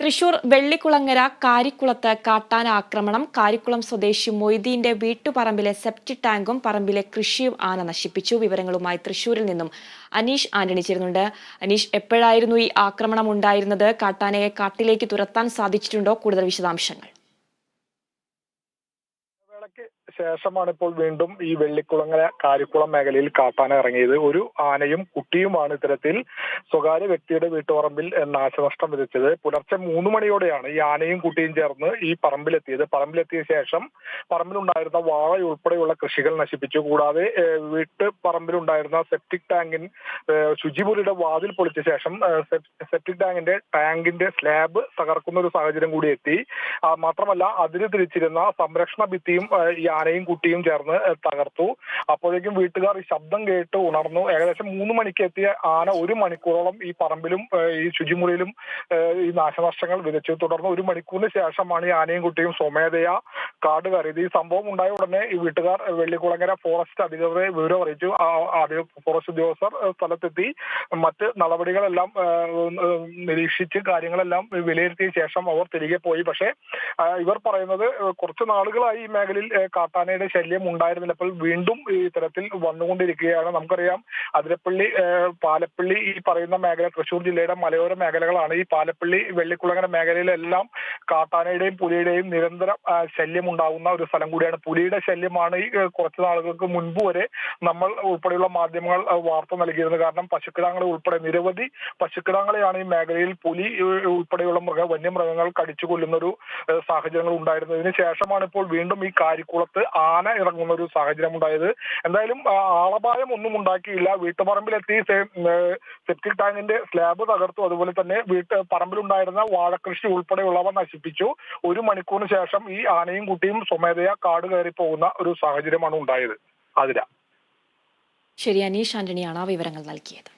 തൃശൂർ വെള്ളിക്കുളങ്ങര കാരിക്കുളത്ത് കാട്ടാന ആക്രമണം. കാരിക്കുളം സ്വദേശി മൊയ്തീന്റെ വീട്ടുപറമ്പിലെ സെപ്റ്റി ടാങ്കും പറമ്പിലെ കൃഷിയും ആന നശിപ്പിച്ചു. വിവരങ്ങളുമായി തൃശൂരിൽ നിന്നും അനീഷ് ആന്റണി ചേരുന്നുണ്ട് അനീഷ് എപ്പോഴായിരുന്നു ഈ ആക്രമണം ഉണ്ടായിരുന്നത്? കാട്ടാനയെ കാട്ടിലേക്ക് തുരത്താൻ സാധിച്ചിട്ടുണ്ടോ? കൂടുതൽ വിശദാംശങ്ങൾ. ശേഷമാണ് ഇപ്പോൾ വീണ്ടും ഈ വെള്ളിക്കുളങ്ങര കാരിക്കുളം മേഖലയിൽ കാട്ടാന ഇറങ്ങിയത്. ഒരു ആനയും കുട്ടിയുമാണ് ഇത്തരത്തിൽ സ്വകാര്യ വ്യക്തിയുടെ വീട്ടുപറമ്പിൽ നാശനഷ്ടം വിതച്ചത്. പുലർച്ചെ മൂന്ന് മണിയോടെയാണ് ഈ ആനയും കുട്ടിയും ചേർന്ന് ഈ പറമ്പിലെത്തിയത്. പറമ്പിലെത്തിയ ശേഷം പറമ്പിലുണ്ടായിരുന്ന വാഴ ഉൾപ്പെടെയുള്ള കൃഷികൾ നശിപ്പിച്ചു. കൂടാതെ വീട്ട് പറമ്പിലുണ്ടായിരുന്ന സെപ്റ്റിക് ടാങ്കിൻ ശുചിമുറിയുടെ വാതിൽ പൊളിച്ച ശേഷം സെപ്റ്റിക് ടാങ്കിന്റെ ടാങ്കിന്റെ സ്ലാബ് തകർക്കുന്ന ഒരു സാഹചര്യം കൂടി എത്തി. മാത്രമല്ല അതിന് തിരിച്ചിരുന്ന സംരക്ഷണ ഭിത്തിയും ഈ ആനയും കുട്ടിയും ചേർന്ന് തകർത്തു. അപ്പോഴേക്കും വീട്ടുകാർ ശബ്ദം കേട്ട് ഉണർന്നു. ഏകദേശം മൂന്ന് മണിക്ക് എത്തിയ ആന ഒരു മണിക്കൂറോളം ഈ പറമ്പിലും ഈ ശുചിമുറിയിലും ഈ നാശനഷ്ടങ്ങൾ വിതച്ചു. തുടർന്ന് ഒരു മണിക്കൂറിന് ശേഷമാണ് ഈ ആനയും കുട്ടിയും സ്വമേധയാ കാട് കയറിയത്. ഈ സംഭവം ഉണ്ടായ ഉടനെ ഈ വീട്ടുകാർ വെള്ളിക്കുളങ്ങര ഫോറസ്റ്റ് അധികൃതരെ വിവരം അറിയിച്ചു. ഫോറസ്റ്റ് ഉദ്യോഗസ്ഥർ സ്ഥലത്തെത്തി. മറ്റ് നടപടികളെല്ലാം നിരീക്ഷിച്ച് കാര്യങ്ങളെല്ലാം വിലയിരുത്തിയ ശേഷം അവർ തിരികെ പോയി. പക്ഷേ ഇവർ പറയുന്നത് കുറച്ച് നാളുകളായി ഈ മേഖലയിൽ കാട്ടാനയുടെ ശല്യം ഉണ്ടായിരുന്നില്ല. അപ്പോൾ വീണ്ടും ഈ തരത്തിൽ വന്നുകൊണ്ടിരിക്കുകയാണ്. നമുക്കറിയാം അതിരപ്പള്ളി പാലപ്പള്ളി ഈ പറയുന്ന മേഖല തൃശൂർ ജില്ലയുടെ മലയോര മേഖലകളാണ്. ഈ പാലപ്പള്ളി വെള്ളിക്കുളങ്ങര മേഖലയിലെല്ലാം കാട്ടാനയുടെയും പുലിയുടെയും നിരന്തരം ശല്യം ഉണ്ടാകുന്ന ഒരു സ്ഥലം കൂടിയാണ്. പുലിയുടെ ശല്യമാണ് ഈ കുറച്ച് നാളുകൾക്ക് മുൻപ് വരെ നമ്മൾ ഉൾപ്പെടെയുള്ള മാധ്യമങ്ങൾ വാർത്ത നൽകിയിരുന്നത്. കാരണം പശുക്കിടാങ്ങളെ ഉൾപ്പെടെ നിരവധി പശുക്കിടാങ്ങളെയാണ് ഈ മേഖലയിൽ പുലി ഉൾപ്പെടെയുള്ള മൃഗ വന്യമൃഗങ്ങൾ കടിച്ചു കൊല്ലുന്ന ഒരു സാഹചര്യങ്ങൾ ഉണ്ടായിരുന്നതിന് ശേഷമാണ് ഇപ്പോൾ വീണ്ടും ഈ കാരിക്കുളത്ത് ആന ഇറങ്ങുന്ന ഒരു സാഹചര്യം ഉണ്ടായത്. എന്തായാലും ആളപായം ഒന്നും ഉണ്ടാക്കിയില്ല. വീട്ടുപറമ്പിലെത്തി സെപ്റ്റിക് ടാങ്കിന്റെ സ്ലാബ് തകർത്തു. അതുപോലെ തന്നെ വീട്ട് പറമ്പിലുണ്ടായിരുന്ന വാഴകൃഷി ഉൾപ്പെടെയുള്ളവ നശിപ്പിച്ചു. ഒരു മണിക്കൂറിന് ശേഷം ഈ ആനയും കുട്ടിയും സ്വമേധയാ കാട് കയറി പോകുന്ന ഒരു സാഹചര്യമാണ് ഉണ്ടായത്. അതിര. ശരി അനീഷ് ആന്റണിയാണ് ആ വിവരങ്ങൾ നൽകിയത്.